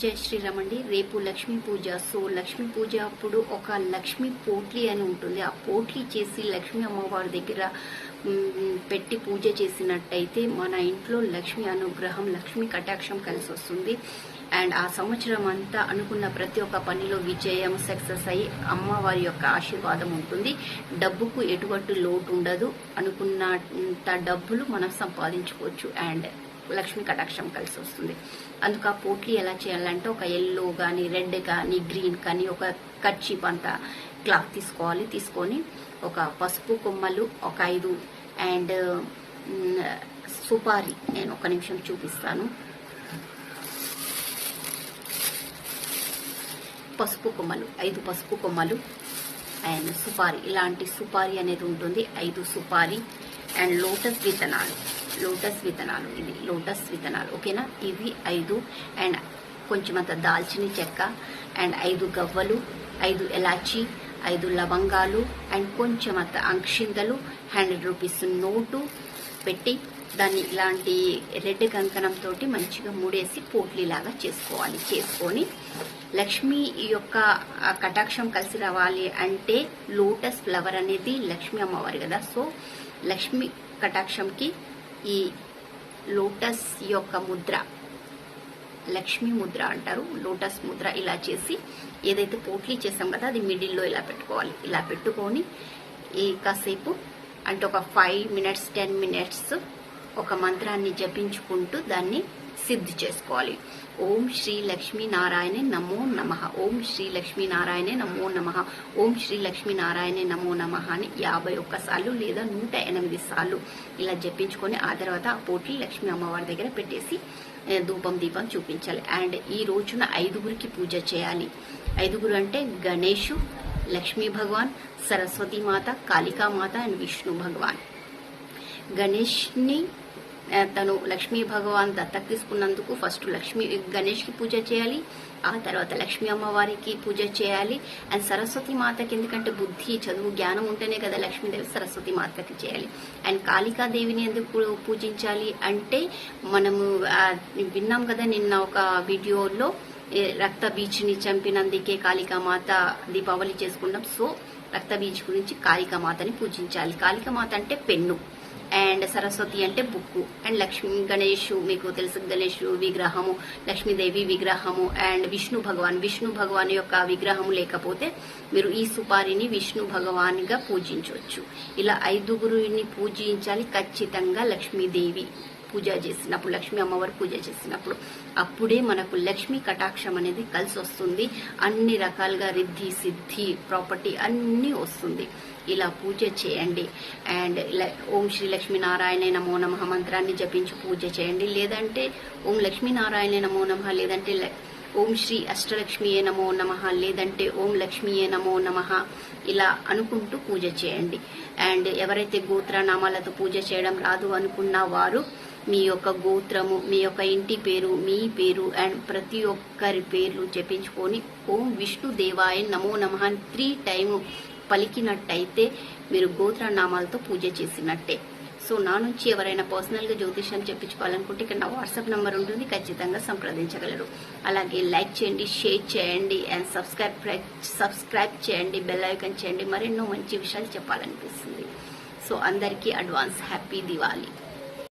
జై శ్రీరామ్ అండి రేపు లక్ష్మీ పూజ. సో లక్ష్మీ పూజ అప్పుడు ఒక లక్ష్మీ పోట్లీ అని ఉంటుంది. ఆ పోట్లీ చేసి లక్ష్మీ అమ్మవారి దగ్గర పెట్టి పూజ చేసినట్టయితే మన ఇంట్లో లక్ష్మీ అనుగ్రహం లక్ష్మీ కటాక్షం కలిసి వస్తుంది. అండ్ ఆ సంవత్సరం అంతా అనుకున్న ప్రతి ఒక్క పనిలో విజయం సక్సెస్ అయ్యి అమ్మవారి యొక్క ఆశీర్వాదం ఉంటుంది. డబ్బుకు ఎటువంటి లోటు ఉండదు. అనుకున్నంత డబ్బులు మనం సంపాదించుకోవచ్చు. అండ్ లక్ష్మీ కటాక్షం కలిసి వస్తుంది. అందుకు ఆ పోట్లీ ఎలా చేయాలంటే ఒక ఎల్లో కానీ రెడ్ కానీ గ్రీన్ కానీ ఒక కర్చీప్ అంతా క్లాత్ తీసుకోవాలి. తీసుకొని ఒక పసుపు కొమ్మలు ఒక ఐదు అండ్ సుపారి. నేను ఒక నిమిషం చూపిస్తాను. పసుపు కొమ్మలు ఐదు పసుపు కొమ్మలు అండ్ సుపారి. ఇలాంటి సుపారి అనేది ఉంటుంది. ఐదు సుపారి అండ్ లోటస్ విత్తనాలు. లోటస్ విత్తనాలు. ఇది లోటస్ విత్తనాలు. ఓకేనా? ఇవి ఐదు అండ్ కొంచెమంత దాల్చిన చెక్క అండ్ ఐదు గవ్వలు ఐదు ఎలాచి ఐదు లవంగాలు అండ్ కొంచెమంత అంక్షిందలు హండ్రెడ్ రూపీస్ నోటు పెట్టి దాన్ని ఇలాంటి రెడ్ కంకణంతో మంచిగా మూడేసి పోట్లీలాగా చేసుకోవాలి. చేసుకొని లక్ష్మి యొక్క కటాక్షం కలిసి రావాలి అంటే లోటస్ ఫ్లవర్ అనేది లక్ష్మీ అమ్మవారు కదా. సో లక్ష్మి కటాక్షంకి ఈ లోటస్ యొక్క ముద్ర లక్ష్మీ ముద్ర అంటారు లోటస్ ముద్ర ఇలా చేసి ఏదైతే పోట్లీ చేసాం కదా అది మిడిల్లో ఇలా పెట్టుకోవాలి. ఇలా పెట్టుకొని ఈ కాసేపు అంటే ఒక ఫైవ్ మినిట్స్ టెన్ మినిట్స్ ఒక మంత్రాన్ని జపించుకుంటూ దాన్ని సిద్ధి చేసుకోవాలి. ఓం శ్రీ లక్ష్మీ నారాయణే నమో నమ. ఓం శ్రీ లక్ష్మీ నారాయణే నమో నమ. ఓం శ్రీ లక్ష్మీ నారాయణే నమో నమ అని యాభై ఒక్క సార్లు లేదా నూట ఎనిమిది సార్లు ఇలా జపించుకొని ఆ తర్వాత ఆ పోటీ లక్ష్మీ అమ్మవారి దగ్గర పెట్టేసి ధూపం దీపం చూపించాలి. అండ్ ఈ రోజున ఐదుగురికి పూజ చేయాలి. ఐదుగురు అంటే గణేషు లక్ష్మీ భగవాన్ సరస్వతి మాత కాళికా మాత అండ్ విష్ణు భగవాన్. గణేష్ని తను లక్ష్మీ భగవాన్ దత్తకు తీసుకున్నందుకు ఫస్ట్ లక్ష్మీ గణేష్కి పూజ చేయాలి ఆ తర్వాత లక్ష్మీ అమ్మవారికి పూజ చేయాలి. అండ్ సరస్వతి మాతకి ఎందుకంటే బుద్ధి చదువు జ్ఞానం ఉంటేనే కదా లక్ష్మీదేవి సరస్వతి మాతకి చేయాలి. అండ్ కాళికాదేవిని ఎందుకు పూజించాలి అంటే మనము విన్నాం కదా నిన్న ఒక వీడియోలో రక్త బీచ్ని చంపినందుకే కాళికామాత దీపావళి చేసుకుంటాం. సో రక్త బీచ్ గురించి కాళికామాతని పూజించాలి. కాళికామాత అంటే పెన్ను. అండ్ సరస్వతి అంటే బుక్కు. అండ్ లక్ష్మీ గణేష్ మీకు తెలుసు గణేష్ విగ్రహము లక్ష్మీదేవి విగ్రహము అండ్ విష్ణు భగవాన్. విష్ణు భగవాన్ యొక్క విగ్రహము లేకపోతే మీరు ఈ సుపారిని విష్ణు భగవాన్గా పూజించవచ్చు. ఇలా ఐదుగురిని పూజించాలి ఖచ్చితంగా లక్ష్మీదేవి. పూజ చేసినప్పుడు లక్ష్మీ అమ్మవారి పూజ చేసినప్పుడు అప్పుడే మనకు లక్ష్మీ కటాక్షం అనేది కలిసి వస్తుంది. అన్ని రకాలుగా రిద్ధి సిద్ధి ప్రాపర్టీ అన్నీ వస్తుంది. ఇలా పూజ చేయండి. అండ్ ఓం శ్రీ లక్ష్మీనారాయణ నమో నమ మంత్రాన్ని జపించి పూజ చేయండి. లేదంటే ఓం లక్ష్మీనారాయణ నమో నమ లేదంటే ల- ఓం శ్రీ అష్టలక్ష్మియే నమో నమ లేదంటే ఓం లక్ష్మీయే నమో నమ ఇలా అనుకుంటూ పూజ చేయండి. అండ్ ఎవరైతే గోత్రనామాలతో పూజ చేయడం రాదు అనుకున్న వారు మీ యొక్క గోత్రము మీ యొక్క ఇంటి పేరు మీ పేరు అండ్ ప్రతి ఒక్కరి పేర్లు చెప్పించుకొని ఓం విష్ణు దేవాయ నమో నమ త్రీ టైము పలికినట్టయితే మీరు గోత్ర నామాలతో పూజ చేసినట్టే. సో నా నుంచి ఎవరైనా పర్సనల్గా జ్యోతిషం చెప్పించుకోవాలనుకుంటే ఇక్కడ నా వాట్సాప్ నెంబర్ ఉంటుంది ఖచ్చితంగా సంప్రదించగలరు. అలాగే లైక్ చేయండి షేర్ చేయండి అండ్ సబ్స్క్రైబ్ సబ్స్క్రైబ్ చేయండి బెల్ ఐకన్ చేయండి. మరెన్నో మంచి విషయాలు చెప్పాలనిపిస్తుంది. సో అందరికీ అడ్వాన్స్ హ్యాపీ దివాళీ